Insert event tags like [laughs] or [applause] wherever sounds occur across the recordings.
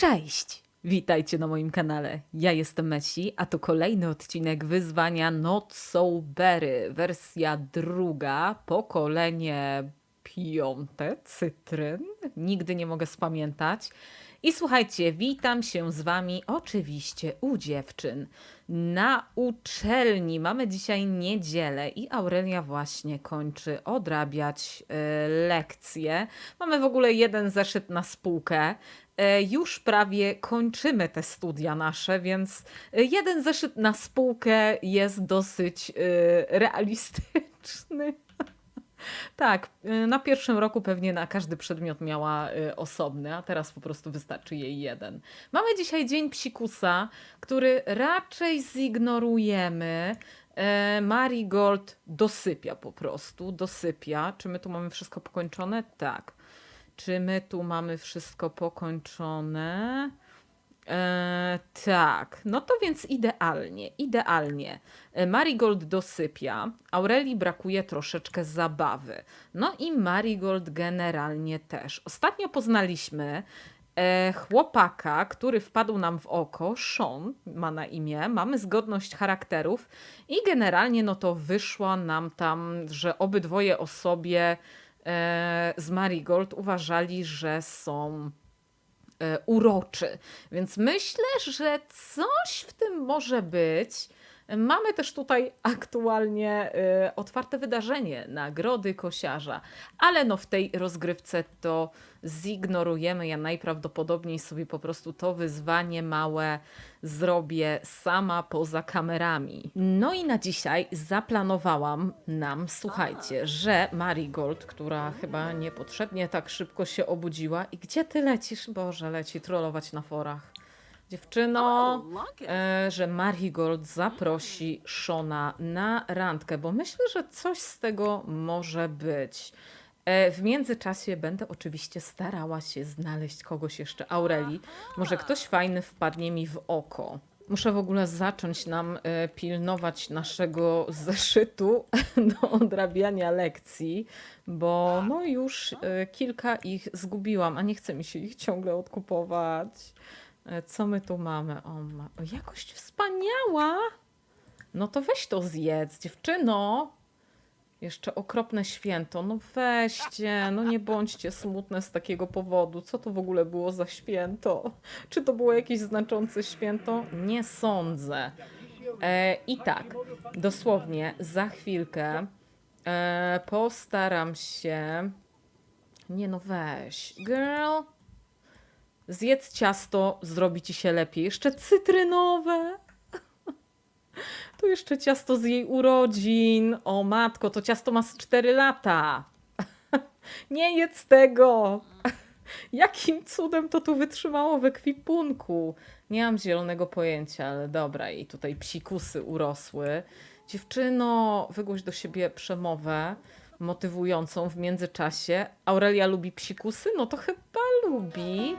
Cześć! Witajcie na moim kanale. Ja jestem Messi, a to kolejny odcinek wyzwania Not So Berry. Wersja druga, pokolenie piąte, cytryn. Nigdy nie mogę spamiętać. I słuchajcie, witam się z wami oczywiście u dziewczyn. Na uczelni mamy dzisiaj niedzielę i Aurelia właśnie kończy odrabiać e, lekcje. Mamy w ogóle jeden zeszyt na spółkę. E, już prawie kończymy te studia nasze, więc e, jeden zeszyt na spółkę jest dosyć e, realistyczny. [laughs] Tak, na pierwszym roku pewnie na każdy przedmiot miała osobny, a teraz po prostu wystarczy jej jeden. Mamy dzisiaj dzień psikusa, który raczej zignorujemy. Marigold dosypia po prostu, dosypia. Czy my tu mamy wszystko pokończone? Tak. Czy my tu mamy wszystko pokończone? E, tak, no to więc idealnie, idealnie. E, Marigold dosypia, Aurelii brakuje troszeczkę zabawy. No i Marigold generalnie też. Ostatnio poznaliśmy e, chłopaka, który wpadł nam w oko, Sean ma na imię, mamy zgodność charakterów i generalnie no to wyszło nam tam, że obydwoje o sobie z Marigold uważali, że są e, uroczy. Więc myślę, że coś w tym może być. Mamy też tutaj aktualnie e, otwarte wydarzenie, nagrody kosiarza, ale no w tej rozgrywce to zignorujemy. Ja najprawdopodobniej sobie po prostu to wyzwanie małe zrobię sama poza kamerami. No i na dzisiaj zaplanowałam nam, słuchajcie, że Marigold, która chyba niepotrzebnie tak szybko się obudziła. I gdzie ty lecisz? Boże, leci trollować na forach. Dziewczyno, e, że Marigold zaprosi Shona na randkę, bo myślę, że coś z tego może być. E, W międzyczasie będę oczywiście starała się znaleźć kogoś jeszcze, Aureli. Może ktoś fajny wpadnie mi w oko. Muszę w ogóle zacząć nam e, pilnować naszego zeszytu [laughs] do odrabiania lekcji, bo no już e, kilka ich zgubiłam, a nie chce mi się ich ciągle odkupować. E, Co my tu mamy? O, ma... o, jakość wspaniała! No to weź to zjedz, dziewczyno. Jeszcze okropne święto. No weźcie, no nie bądźcie smutne z takiego powodu. Co to w ogóle było za święto? Czy to było jakieś znaczące święto? Nie sądzę. E, I tak, dosłownie za chwilkę e, postaram się. Nie no, weź. Girl. Zjedz ciasto, zrobi ci się lepiej. Jeszcze cytrynowe. To jeszcze ciasto z jej urodzin. O matko, to ciasto ma z 4 lata. Nie jedz tego. Jakim cudem to tu wytrzymało w ekwipunku? Nie mam zielonego pojęcia, ale dobra, i tutaj psikusy urosły. Dziewczyno, wygłoś do siebie przemowę motywującą w międzyczasie. Aurelia lubi psikusy? No to chyba lubi.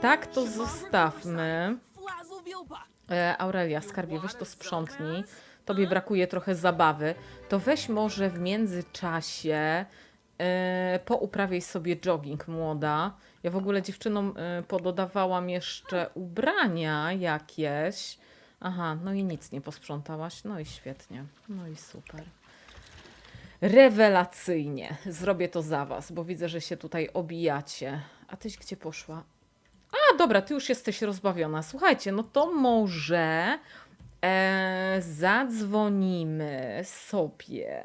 Tak, to zostawmy. E, Aurelia, skarbie, weź to sprzątnij. Tobie brakuje trochę zabawy. To weź może w międzyczasie e, pouprawiaj sobie jogging, młoda. Ja w ogóle dziewczynom e, pododawałam jeszcze ubrania jakieś. Aha, no i nic nie posprzątałaś. No i świetnie. No i super. Rewelacyjnie. Zrobię to za was, bo widzę, że się tutaj obijacie. A tyś gdzie poszła? A, dobra, ty już jesteś rozbawiona. Słuchajcie, no to może e, zadzwonimy sobie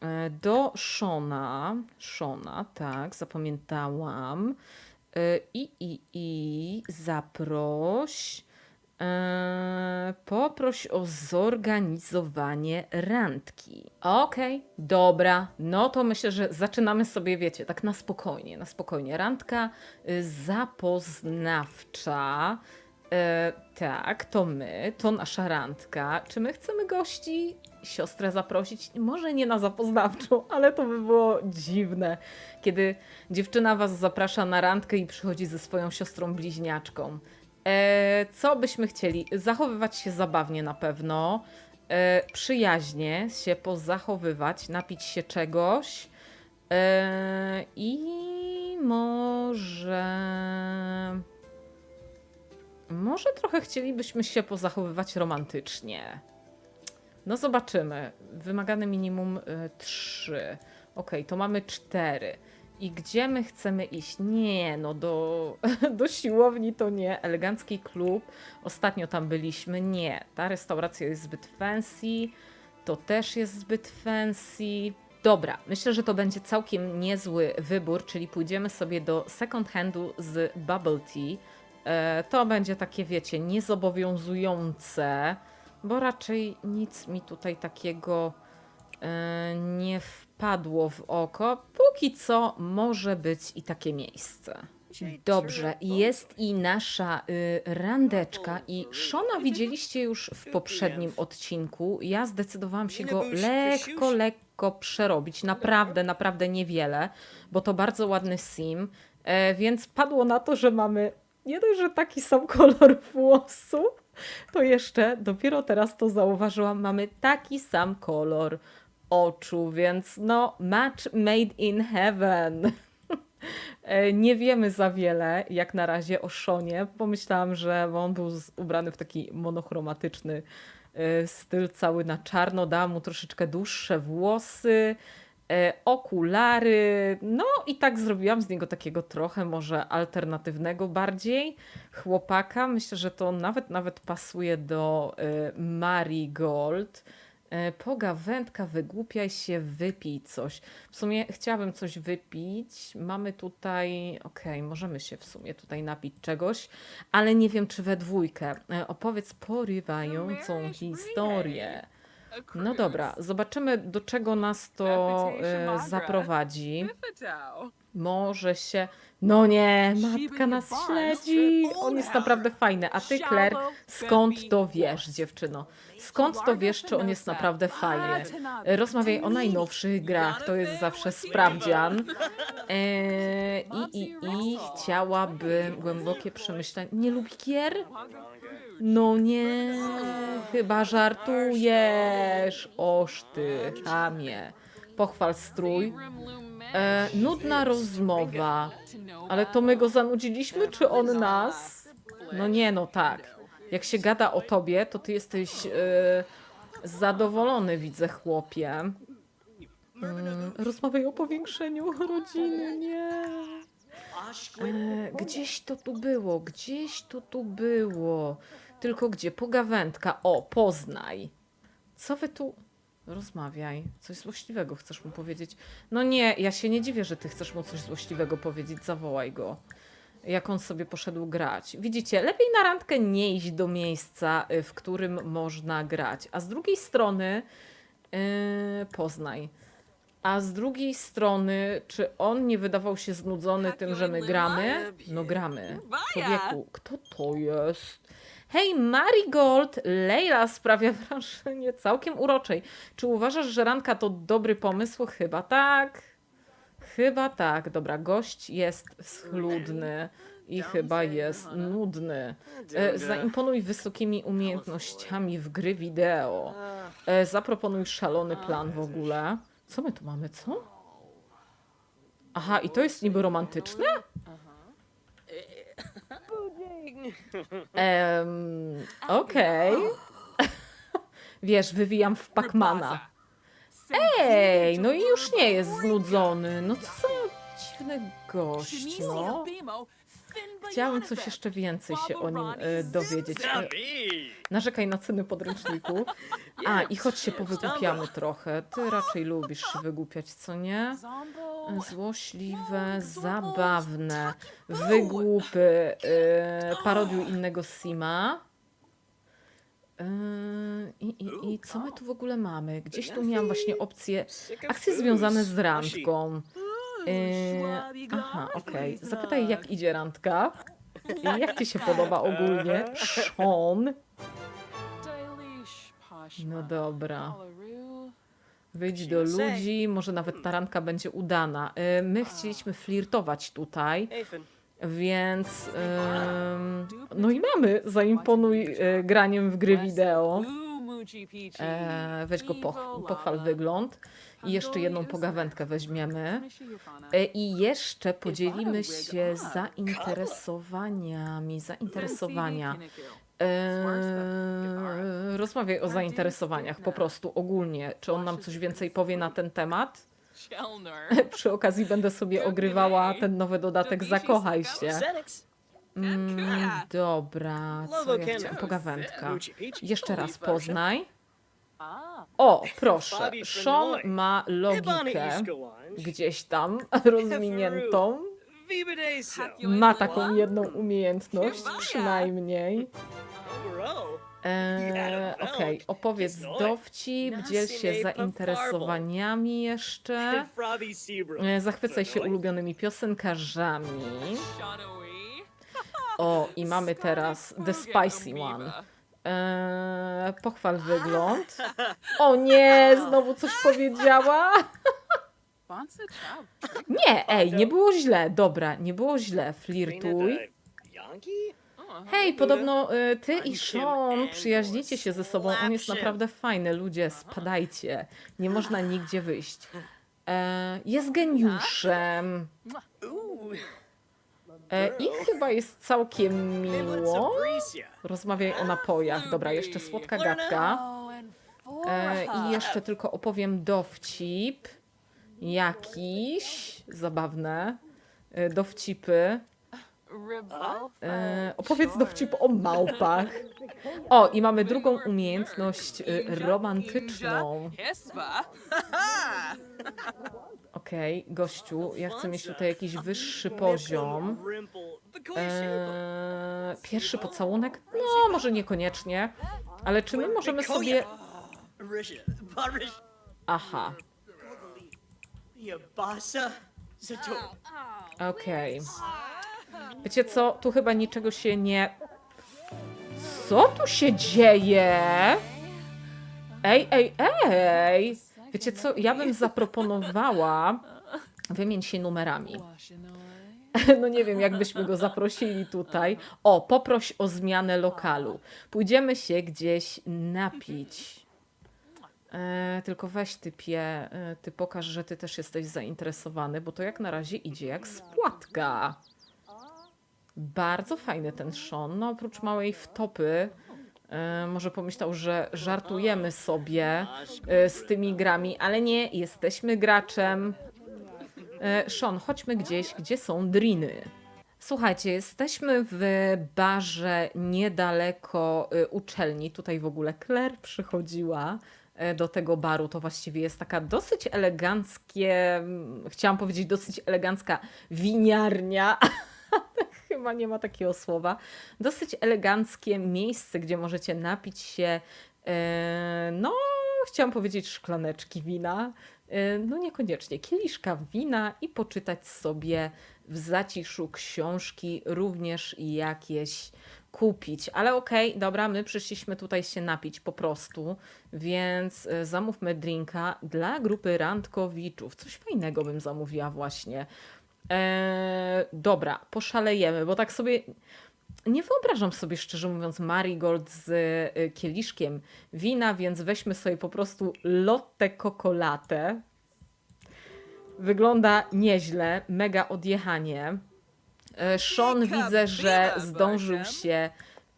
e, do Szona. Szona, tak, zapamiętałam. E, I, i, i zaproś. E, poproś o zorganizowanie randki. Okej, dobra. No to myślę, że zaczynamy sobie, wiecie, tak na spokojnie, na spokojnie. Randka y, zapoznawcza. E, tak, to my, to nasza randka. Czy my chcemy gości, siostrę zaprosić? Może nie na zapoznawczą, ale to by było dziwne, kiedy dziewczyna was zaprasza na randkę i przychodzi ze swoją siostrą bliźniaczką. E, co byśmy chcieli? Zachowywać się zabawnie na pewno, e, przyjaźnie się pozachowywać, napić się czegoś e, i może może trochę chcielibyśmy się pozachowywać romantycznie. No zobaczymy. Wymagane minimum 3. Ok, to mamy 4. I gdzie my chcemy iść? Nie, no do, [laughs] do siłowni to nie. Elegancki klub. Ostatnio tam byliśmy. Nie. Ta restauracja jest zbyt fancy. To też jest zbyt fancy. Dobra, myślę, że to będzie całkiem niezły wybór, czyli pójdziemy sobie do second handu z bubble tea. E, to będzie takie, wiecie, niezobowiązujące, bo raczej nic mi tutaj takiego e, nie wpadło w oko. Póki co może być i takie miejsce. Dobrze, jest i nasza y, randeczka i Shona widzieliście już w poprzednim odcinku. Ja zdecydowałam się go lekko, lekko przerobić. Naprawdę, naprawdę niewiele, bo to bardzo ładny sim, e, więc padło na to, że mamy nie dość, że taki sam kolor włosu, to jeszcze dopiero teraz to zauważyłam, mamy taki sam kolor oczu, więc no match made in heaven. [laughs] Nie wiemy za wiele, jak na razie o Szonie. Pomyślałam, że on był ubrany w taki monochromatyczny e, styl, cały na czarno. Dałam mu troszeczkę dłuższe włosy, e, okulary. No i tak zrobiłam z niego takiego trochę może alternatywnego bardziej chłopaka. Myślę, że to nawet nawet pasuje do e, Marigold. E, Pogawędka, wygłupiaj się, wypij coś. W sumie chciałabym coś wypić. Mamy tutaj, okej, możemy się w sumie tutaj napić czegoś, ale nie wiem, czy we dwójkę. E, Opowiedz porywającą historię. No dobra, zobaczymy, do czego nas to e, zaprowadzi. Może się. No nie, matka nas śledzi. On jest naprawdę fajny. A ty, Claire, skąd to wiesz, dziewczyno? Skąd to wiesz, czy on jest naprawdę fajny? Rozmawiaj o najnowszych grach, to jest zawsze sprawdzian. Eee, I, i, I chciałabym głębokie przemyślenie. Nie lubi gier? No nie, chyba żartujesz. Oż ty, chamie. Pochwal strój. E, nudna rozmowa. Ale to my go zanudziliśmy, czy on nas? No nie, no tak. Jak się gada o tobie, to ty jesteś e, zadowolony, widzę, chłopie. Mm, rozmawiaj o powiększeniu rodziny, nie. E, gdzieś to tu było, gdzieś to tu było. Tylko gdzie? Pogawędka. O, poznaj. Co wy tu... Rozmawiaj. Coś złośliwego chcesz mu powiedzieć. No nie, ja się nie dziwię, że ty chcesz mu coś złośliwego powiedzieć. Zawołaj go. Jak on sobie poszedł grać. Widzicie, lepiej na randkę nie iść do miejsca, y, w którym można grać. A z drugiej strony, yy, poznaj. A z drugiej strony, czy on nie wydawał się znudzony tym, że my gramy? No gramy. Człowieku, kto to jest? Hej, Marigold! Leila sprawia [laughs] wrażenie całkiem uroczej. Czy uważasz, że ranka to dobry pomysł? Chyba tak. Chyba tak. Dobra, gość jest schludny i chyba jest nudny. E, zaimponuj wysokimi umiejętnościami w gry wideo. E, zaproponuj szalony plan w ogóle. Co my tu mamy, co? Aha, i to jest niby romantyczne? Em, Okej. [laughs] Wiesz, wywijam w Pacmana. Ej, no i już nie jest znudzony. No co za dziwny gość, no. Chciałam coś jeszcze więcej się o nim e, dowiedzieć. E, narzekaj na ceny podręczniku. A, i choć się powygłupiamy trochę. Ty raczej lubisz się wygłupiać, co nie? Złośliwe, zabawne, wygłupy, yy, parodiuj innego Sima. I, i, I co my tu w ogóle mamy? Gdzieś tu miałam właśnie opcje, akcje związane z randką. Yy, aha, okej. Zapytaj, jak idzie randka. Jak ci się podoba ogólnie? Sean. No dobra. Wyjdź do ludzi, może nawet ta randka będzie udana. Y, My chcieliśmy flirtować tutaj, więc ym, no i mamy, zaimponuj y, graniem w gry wideo. E, weź go poch pochwal wygląd. I jeszcze jedną pogawędkę weźmiemy. E, I jeszcze podzielimy się zainteresowaniami. Zainteresowania. Eee, rozmawiaj o zainteresowaniach po prostu ogólnie. Czy on nam coś więcej powie na ten temat? [laughs] Przy okazji będę sobie ogrywała ten nowy dodatek Zakochaj się. Mm, dobra, co ja chciałam? Pogawędka. Jeszcze raz poznaj. O, proszę. Sean ma logikę gdzieś tam [laughs] rozwiniętą. Ma taką jedną umiejętność, przynajmniej. Eee, Okej, opowiedz dowcip, dziel się zainteresowaniami jeszcze. E, Zachwycaj się ulubionymi piosenkarzami. O, i mamy teraz The Spicy One. Eee, pochwal wygląd. O nie, znowu coś powiedziała? Nie, ej, nie było źle. Dobra, nie było źle. Flirtuj. Hej, podobno y, ty i Sean przyjaźnicie się ze sobą. On jest naprawdę fajny. Ludzie, spadajcie. Nie można nigdzie wyjść. E, jest geniuszem. E, I chyba jest całkiem miło. Rozmawiaj o napojach. Dobra, jeszcze słodka gadka. E, I jeszcze tylko opowiem dowcip. Jakiś. Zabawne. E, dowcipy. E, opowiedz dowcip o małpach. O, i mamy drugą umiejętność y, romantyczną. [laughs] Okej, gościu, ja chcę mieć tutaj jakiś wyższy poziom. E, pierwszy pocałunek? No, może niekoniecznie. Ale czy my możemy sobie... Aha, okej. Wiecie co? Tu chyba niczego się nie... Co tu się dzieje? Ej, ej, ej! Wiecie co? Ja bym zaproponowała... Wymień się numerami. [laughs] No nie wiem, jakbyśmy go zaprosili tutaj. O, poproś o zmianę lokalu. Pójdziemy się gdzieś napić. E, tylko weź typie, e, ty pokaż, że ty też jesteś zainteresowany, bo to jak na razie idzie jak spłatka. Bardzo fajny ten Sean. No oprócz małej wtopy, może pomyślał, że żartujemy sobie e, z tymi grami, ale nie, jesteśmy graczem. E, Sean, chodźmy gdzieś, gdzie są driny. Słuchajcie, jesteśmy w barze niedaleko uczelni. Tutaj w ogóle Claire przychodziła e, do tego baru. To właściwie jest taka dosyć eleganckie, chciałam powiedzieć dosyć elegancka winiarnia. [laughs] Chyba nie ma takiego słowa. Dosyć eleganckie miejsce, gdzie możecie napić się, e, no, chciałam powiedzieć szklaneczki wina. E, No niekoniecznie, kieliszka wina i poczytać sobie w zaciszu książki, również jakieś kupić. Ale okej, dobra, my przyszliśmy tutaj się napić po prostu, więc e, zamówmy drinka dla grupy randkowiczów. Coś fajnego bym zamówiła właśnie. Eee, dobra, poszalejemy, bo tak sobie nie wyobrażam sobie szczerze mówiąc Marigold z y, kieliszkiem wina, więc weźmy sobie po prostu Lotte Kokolatę. Wygląda nieźle, mega odjechanie. E, Sean widzę, że zdążył się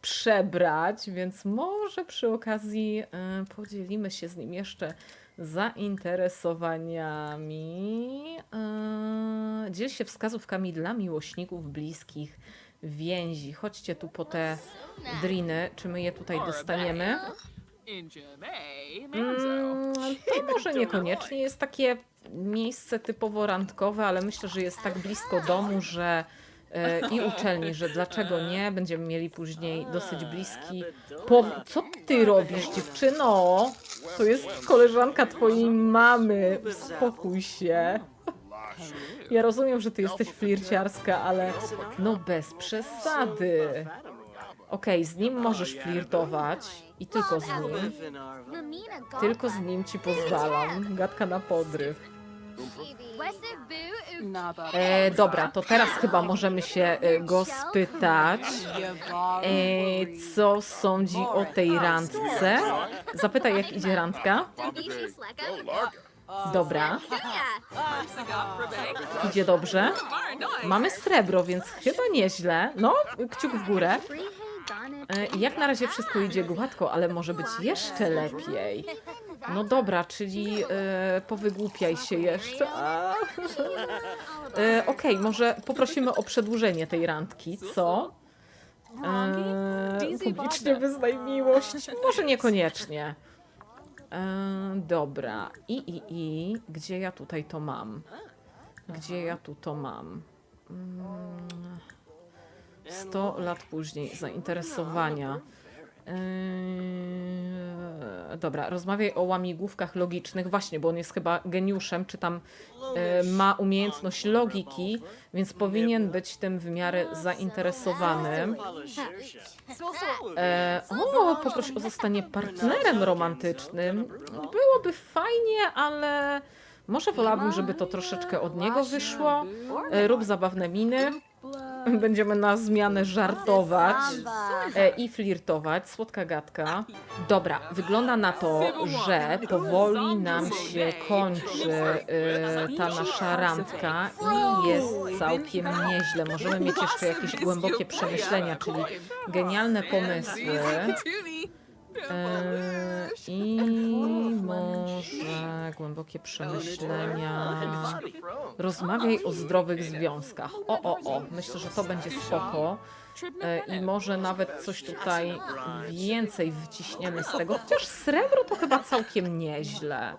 przebrać, więc może przy okazji e, podzielimy się z nim jeszcze zainteresowaniami. E, Dziel się wskazówkami dla miłośników bliskich więzi. Chodźcie tu po te driny. Czy my je tutaj dostaniemy? Mm, to może niekoniecznie jest takie miejsce typowo randkowe, ale myślę, że jest tak blisko domu, że i [laughs] uczelni, że dlaczego nie? Będziemy mieli później dosyć bliski. Po... Co ty robisz, dziewczyno? To jest koleżanka twojej mamy. Uspokój się. [laughs] Ja rozumiem, że ty jesteś flirciarska, ale no bez przesady. Okej, z nim możesz flirtować i tylko z nim. Tylko z nim ci pozwalam. Gadka na podryw. E, dobra, to teraz chyba możemy się e, go spytać, e, co sądzi o tej randce. Zapytaj, jak idzie randka. Dobra, idzie dobrze. Mamy srebro, więc chyba nieźle. No, kciuk w górę. E, Jak na razie wszystko idzie gładko, ale może być jeszcze lepiej. No dobra, czyli e, powygłupiaj się jeszcze. E, Okej, może poprosimy o przedłużenie tej randki, co? E, publicznie wyznaj miłość. Może niekoniecznie. E, dobra. I, i, i. Gdzie ja tutaj to mam? Gdzie ja tu to mam? Mm, 100 lat później. Zainteresowania. Yy, dobra, rozmawiaj o łamigłówkach logicznych. Właśnie, bo on jest chyba geniuszem, czy tam yy, ma umiejętność logiki, więc powinien być tym w miarę zainteresowanym. E, o, poproś o zostanie partnerem romantycznym. Byłoby fajnie, ale może wolałabym, żeby to troszeczkę od niego wyszło. E, rób zabawne miny. [laughs] Będziemy na zmianę żartować e, i flirtować. Słodka gadka. Dobra, wygląda na to, że powoli nam się kończy e, ta nasza randka i jest całkiem nieźle. Możemy mieć jeszcze jakieś głębokie przemyślenia, czyli genialne pomysły. E, I może głębokie przemyślenia. Rozmawiaj o zdrowych związkach. O, o, o. Myślę, że to będzie spoko. E, I może nawet coś tutaj więcej wciśniemy z tego. Chociaż srebro to chyba całkiem nieźle.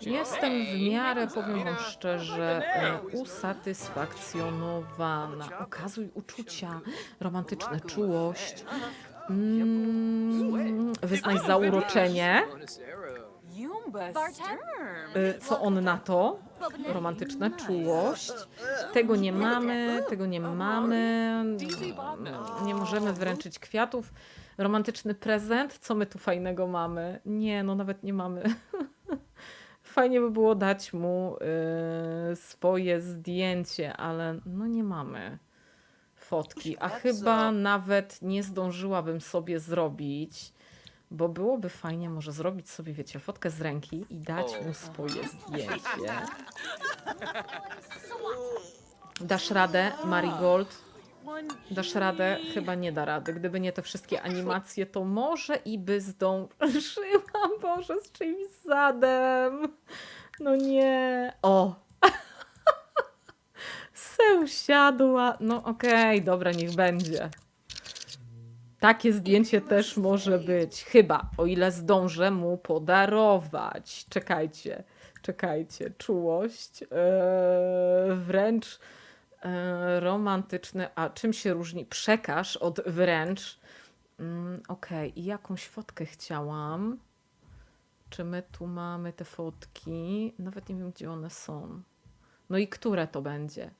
Jestem w miarę, powiem wam szczerze, e, usatysfakcjonowana. Okazuj uczucia, romantyczne czułość. Mm, wyznaj zauroczenie. Y, Co on na to? Romantyczna czułość. Tego nie mamy, tego nie mamy. Nie możemy wręczyć kwiatów. Romantyczny prezent. Co my tu fajnego mamy? Nie, no nawet nie mamy. [laughs] Fajnie by było dać mu y, swoje zdjęcie, ale no nie mamy fotki. A chyba nawet nie zdążyłabym sobie zrobić, bo byłoby fajnie może zrobić sobie, wiecie, fotkę z ręki i dać mu swoje [laughs] zdjęcie. [laughs] Dasz radę, Marigold? Dasz radę? Chyba nie da rady. Gdyby nie te wszystkie animacje, to może i by zdążyła. [laughs] Boże, z czyimś zadem. No nie. O! Se usiadła. No okej, dobra, niech będzie. Takie zdjęcie też może być. Chyba, o ile zdążę mu podarować. Czekajcie, czekajcie. Czułość. Eee, wręcz e, romantyczny. A czym się różni przekaż od wręcz? Mm, Okej, i jakąś fotkę chciałam. Czy my tu mamy te fotki? Nawet nie wiem, gdzie one są. No i które to będzie?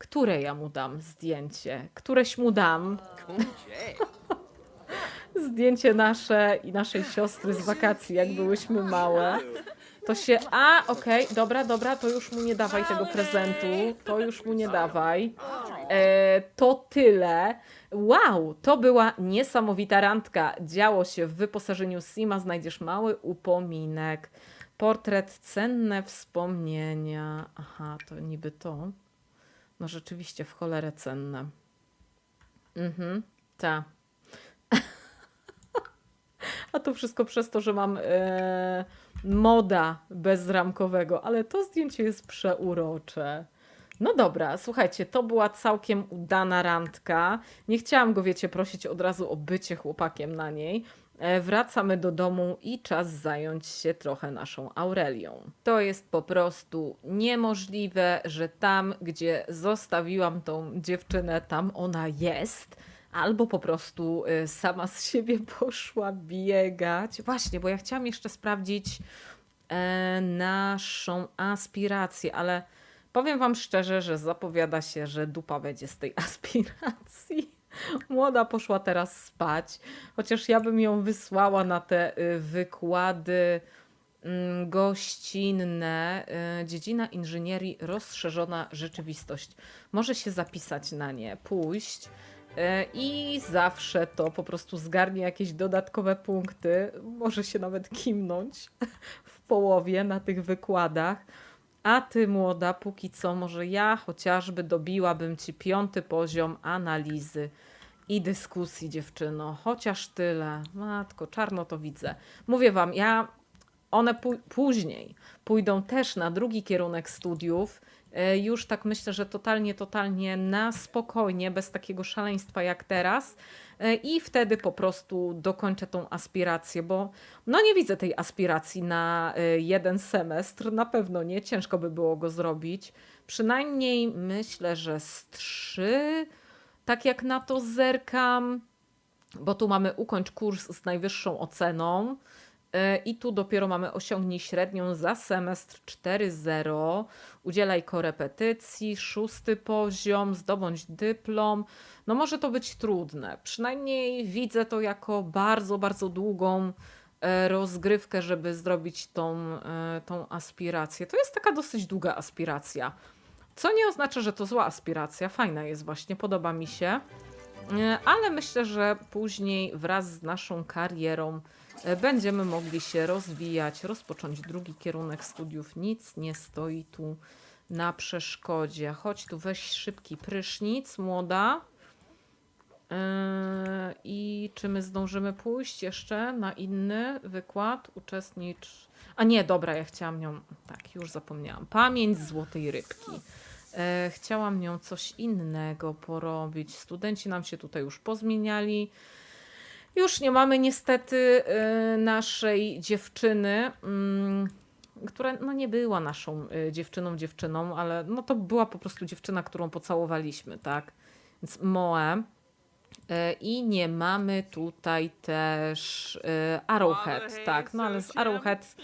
Które ja mu dam zdjęcie? Któreś mu dam? [laughs] Zdjęcie nasze i naszej siostry z wakacji, jak byłyśmy małe. To się. A, okej, dobra, dobra, to już mu nie dawaj tego prezentu. To już mu nie dawaj. E, to tyle. Wow, to była niesamowita randka. Działo się w wyposażeniu Sima. Znajdziesz mały upominek. Portret, cenne wspomnienia. Aha, to niby to. No rzeczywiście, w cholerę cenne. Mhm, ta. [laughs] A to wszystko przez to, że mam e, moda bezramkowego, ale to zdjęcie jest przeurocze. No dobra, słuchajcie, to była całkiem udana randka. Nie chciałam go, wiecie, prosić od razu o bycie chłopakiem na niej. E, Wracamy do domu i czas zająć się trochę naszą Aurelią. To jest po prostu niemożliwe, że tam, gdzie zostawiłam tą dziewczynę, tam ona jest. Albo po prostu y, sama z siebie [laughs] poszła biegać. Właśnie, bo ja chciałam jeszcze sprawdzić e, naszą aspirację, ale powiem Wam szczerze, że zapowiada się, że dupa będzie z tej [laughs] aspiracji. Młoda poszła teraz spać, chociaż ja bym ją wysłała na te y, wykłady mm, gościnne, y, dziedzina inżynierii, rozszerzona rzeczywistość. Może się zapisać na nie, pójść. y, I zawsze to po prostu zgarnie jakieś dodatkowe punkty. Może się nawet kimnąć [laughs] w połowie na tych wykładach. A ty, młoda, póki co, może ja chociażby dobiłabym ci piąty poziom analizy i dyskusji, dziewczyno. Chociaż tyle. Matko, czarno to widzę. Mówię wam, ja. One pó- później pójdą też na drugi kierunek studiów. E, Już tak myślę, że totalnie, totalnie na spokojnie, bez takiego szaleństwa jak teraz. E, I wtedy po prostu dokończę tą aspirację, bo no nie widzę tej aspiracji na e, jeden semestr. Na pewno nie, ciężko by było go zrobić. Przynajmniej myślę, że z trzy, tak jak na to zerkam, bo tu mamy ukończ kurs z najwyższą oceną. E, I tu dopiero mamy osiągnij średnią za semestr 4.0. Udzielaj korepetycji, szósty poziom, zdobądź dyplom. No może to być trudne. Przynajmniej widzę to jako bardzo, bardzo długą e, rozgrywkę, żeby zrobić tą, e, tą aspirację. To jest taka dosyć długa aspiracja. Co nie oznacza, że to zła aspiracja. Fajna jest właśnie, podoba mi się. Ale myślę, że później wraz z naszą karierą będziemy mogli się rozwijać, rozpocząć drugi kierunek studiów. Nic nie stoi tu na przeszkodzie. Chodź tu, weź szybki prysznic, młoda. E, I czy my zdążymy pójść jeszcze na inny wykład? Uczestnicz. A nie, dobra, ja chciałam nią. Tak, już zapomniałam. Pamięć złotej rybki. E, chciałam nią coś innego porobić. Studenci nam się tutaj już pozmieniali. Już nie mamy niestety e, naszej dziewczyny, mm, która no nie była naszą e, dziewczyną, dziewczyną, ale no to była po prostu dziewczyna, którą pocałowaliśmy, tak? Więc Moe. E, I nie mamy tutaj też Arrowhead, tak, no ale z Arrowhead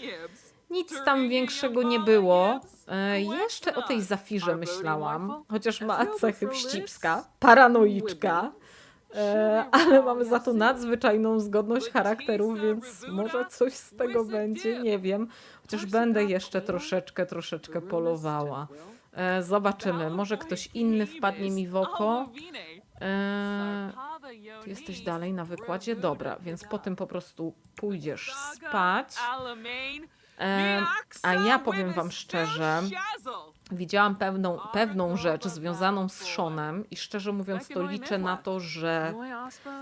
nic tam większego nie było. Jeszcze o tej Zafirze myślałam, chociaż ma cechy wścibska, paranoiczka. E, ale mamy za to nadzwyczajną zgodność charakterów, więc może coś z tego będzie, nie wiem. Chociaż będę jeszcze troszeczkę, troszeczkę polowała. E, zobaczymy, może ktoś inny wpadnie mi w oko. E, ty jesteś dalej na wykładzie? Dobra, więc po tym po prostu pójdziesz spać. E, a ja powiem wam szczerze, widziałam pewną, pewną rzecz związaną z Seanem i szczerze mówiąc to liczę na to, że,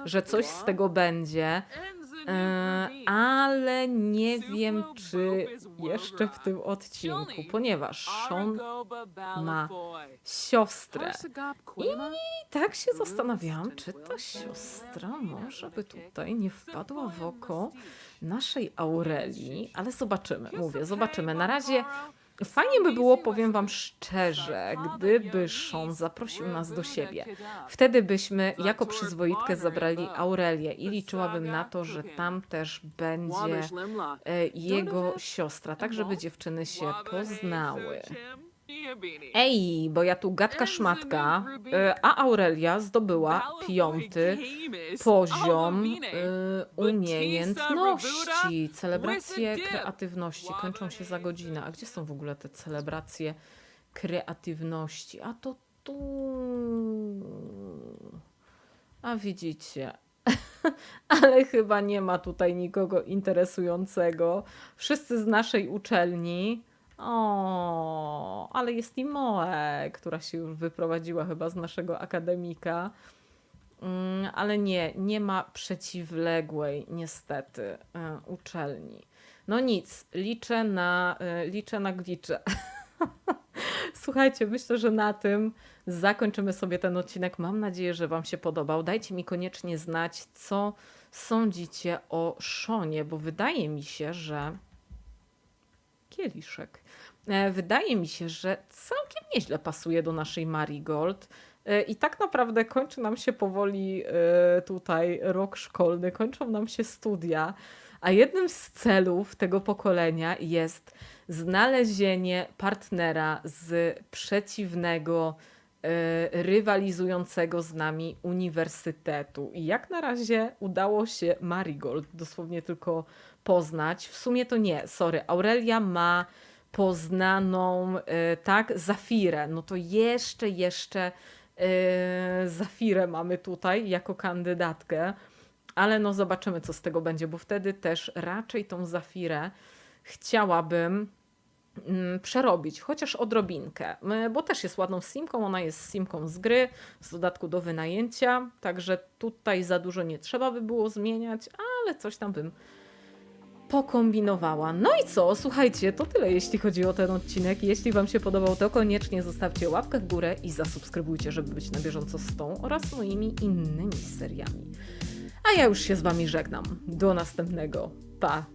że coś z tego będzie, e, ale nie wiem czy jeszcze w tym odcinku, ponieważ Sean ma siostrę. I tak się zastanawiałam, czy ta siostra może by tutaj nie wpadła w oko naszej Aurelii, ale zobaczymy, mówię, zobaczymy. Na razie fajnie by było, powiem wam szczerze, gdyby Sean zaprosił nas do siebie. Wtedy byśmy jako przyzwoitkę zabrali Aurelię i liczyłabym na to, że tam też będzie e, jego siostra, tak żeby dziewczyny się poznały. Ej, bo ja tu gadka szmatka, e, a Aurelia zdobyła piąty poziom e, umiejętności. Celebracje kreatywności kończą się za godzinę. A gdzie są w ogóle te celebracje kreatywności? A to tu. A widzicie. [laughs] Ale chyba nie ma tutaj nikogo interesującego. Wszyscy z naszej uczelni. O, ale jest i Moe, która się już wyprowadziła chyba z naszego akademika. Mm, ale nie, nie ma przeciwległej niestety y, uczelni. No nic, liczę na, y, liczę na glicze. [laughs] Słuchajcie, myślę, że na tym zakończymy sobie ten odcinek. Mam nadzieję, że Wam się podobał. Dajcie mi koniecznie znać, co sądzicie o Szonie, bo wydaje mi się, że kieliszek. E, Wydaje mi się, że całkiem nieźle pasuje do naszej Marigold. E, I tak naprawdę kończy nam się powoli e, tutaj rok szkolny, kończą nam się studia, a jednym z celów tego pokolenia jest znalezienie partnera z przeciwnego rywalizującego z nami uniwersytetu. I jak na razie udało się Marigold dosłownie tylko poznać. W sumie to nie, sorry. Aurelia ma poznaną, e, tak, Zafirę. No to jeszcze, jeszcze e, Zafirę mamy tutaj jako kandydatkę. Ale no zobaczymy, co z tego będzie, bo wtedy też raczej tą Zafirę chciałabym przerobić, chociaż odrobinkę, m, bo też jest ładną simką, ona jest simką z gry, z dodatku do wynajęcia, także tutaj za dużo nie trzeba by było zmieniać, ale coś tam bym pokombinowała. No i co? Słuchajcie, to tyle jeśli chodzi o ten odcinek. Jeśli Wam się podobał, to koniecznie zostawcie łapkę w górę i zasubskrybujcie, żeby być na bieżąco z tą oraz moimi innymi seriami. A ja już się z Wami żegnam. Do następnego. Pa!